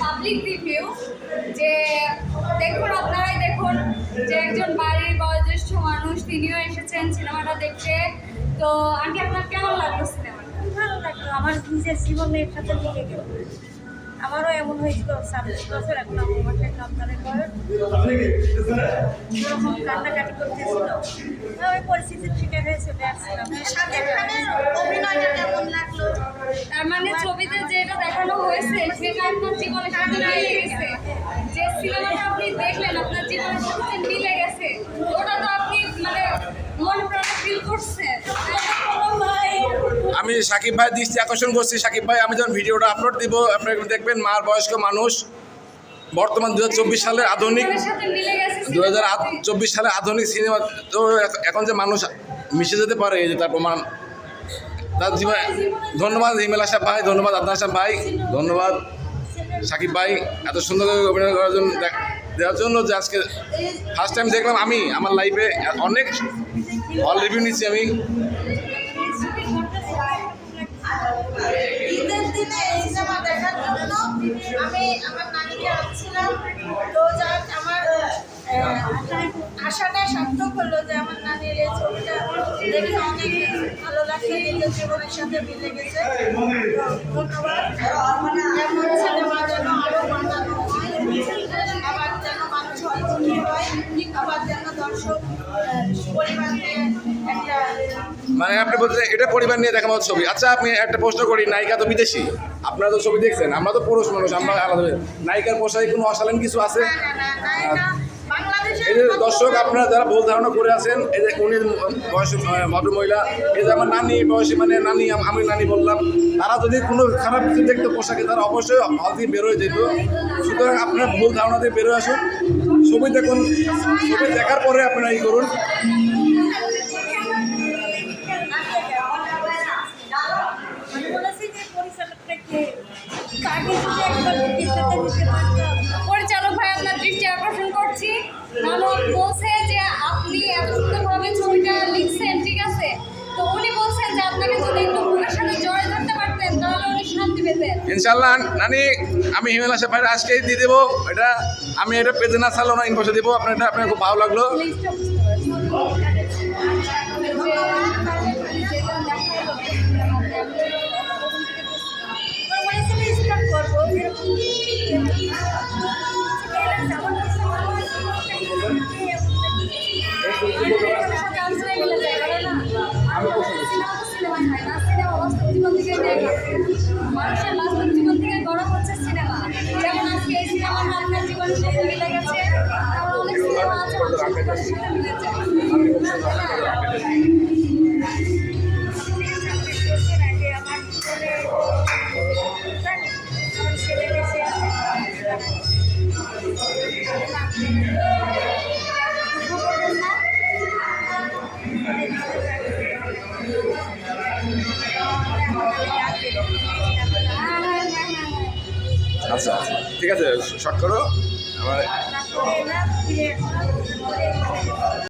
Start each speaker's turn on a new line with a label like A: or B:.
A: Public review যে দেখুন আপনারাই দেখুন যে একজন বাড়ির বয়োজ্যেষ্ঠ মানুষ তিনিও এসেছেন সিনেমাটা দেখতে। তো আন্টি আপনার কেমন লাগল সিনেমাটা?
B: ভালো লাগল। আমার নিজের জীবনের সাথে মিলে গেল। আমারও এমন হয়েছিল ছাব্বিশ বছর এখন আমার আপনাদের বয়স এরকম কান্নাকাটি করতেছিল ওই পরিস্থিতির শিকার হয়ে চলে আসছিলাম
C: অভিনয়টা কেমন লাগল
A: তার মানে ছবিতে যেটা দেখানো হয়েছে সেটা আপনার জীবনের সাথে মিলে গেছে। যে সিনেমাটা আপনি দেখলেন আপনার জীবনের সাথে মিলে গেছে। ওটা তো আপনি মানে মনে প্রাণে ফিল করছেন।
D: আমি সাকিব ভাই দৃষ্টি আকর্ষণ করছি। সাকিব ভাই আমি যখন ভিডিওটা আপলোড দিব আপনারা দেখবেন মার বয়স্ক মানুষ বর্তমান দু সালের আধুনিক দু হাজার চব্বিশ সালে আধুনিক সিনেমা তো এখন যে মানুষ মিশে যেতে পারে এই যে তার প্রমাণ তার জীবন ধন্যবাদ হিমেল আশা ভাই, ধন্যবাদ আদনান আশা ভাই, ধন্যবাদ। সাকিব ভাই, এত সুন্দর করে অভিনয় করার জন্য দেওয়ার জন্য যে আজকে ফার্স্ট টাইম দেখলাম আমি, আমার লাইফে অনেক হল রিভিউ নিচ্ছি আমি।
C: আমার আমার নানির এই ছবিটা দেখে অনেক ভালো লাগছে নিজের জীবনের সাথে মিলে গেছে। তো ধন্যবাদ এমন সিনেমা যেন আরও বানানো হয় আবার যেন মানুষ হলমুখী হয় আবার যেন দর্শক আহ, একটা
D: মানে আপনি বলতে এটা পরিবার নিয়ে দেখানো ছবি। আচ্ছা আপনি একটা প্রশ্ন করি নায়িকা তো বিদেশি? আপনারা তো ছবি দেখছেন আমরা তো পুরুষ মানুষ আমরা আলাদা নায়িকার পোশাকে কোনো অশালীন কিছু আছে? দর্শক আপনারা যারা ভুল ধারণা করে আছেন, এই যে উনি বয়স ভদ্রমহিলা এই যে আমার নানি বয়সী মানে নানি, আমি নানি বললাম, তারা যদি কোনো খারাপ কিছু দেখতো পোশাকে, তারা অবশ্যই হল দিয়ে বেরোয় যেত। সুতরাং আপনারা ভুল ধারণা দিয়ে বেরোয় আসুন। ছবি দেখুন, ছবি দেখার পরে আপনারা ই করুন।
A: মানুষ বলছে যে আপনি এত সুন্দরভাবে ছবিটা লিখছেন ঠিক আছে? তো উনি বলছেন যে আপনাকে যদি একটু বুকের সাথে জড়ে ধরতে পারতেন তাহলে উনি শান্তি পেতেন।
D: ইনশাল্লাহ নানি আমি হিমেল আশা আজকে আজকেই দিয়ে দেবো। এটা আমি এটা পেতে না চালো না ইনভয়েসে দেবো। আপনার এটা আপনার খুব ভালো লাগল।
A: জীবনের মিলে গেছে অনেক সিনেমা আছে মানুষের সাথে মিলে যায়।
D: আচ্ছা ঠিক আছে শর্ট করো। আমার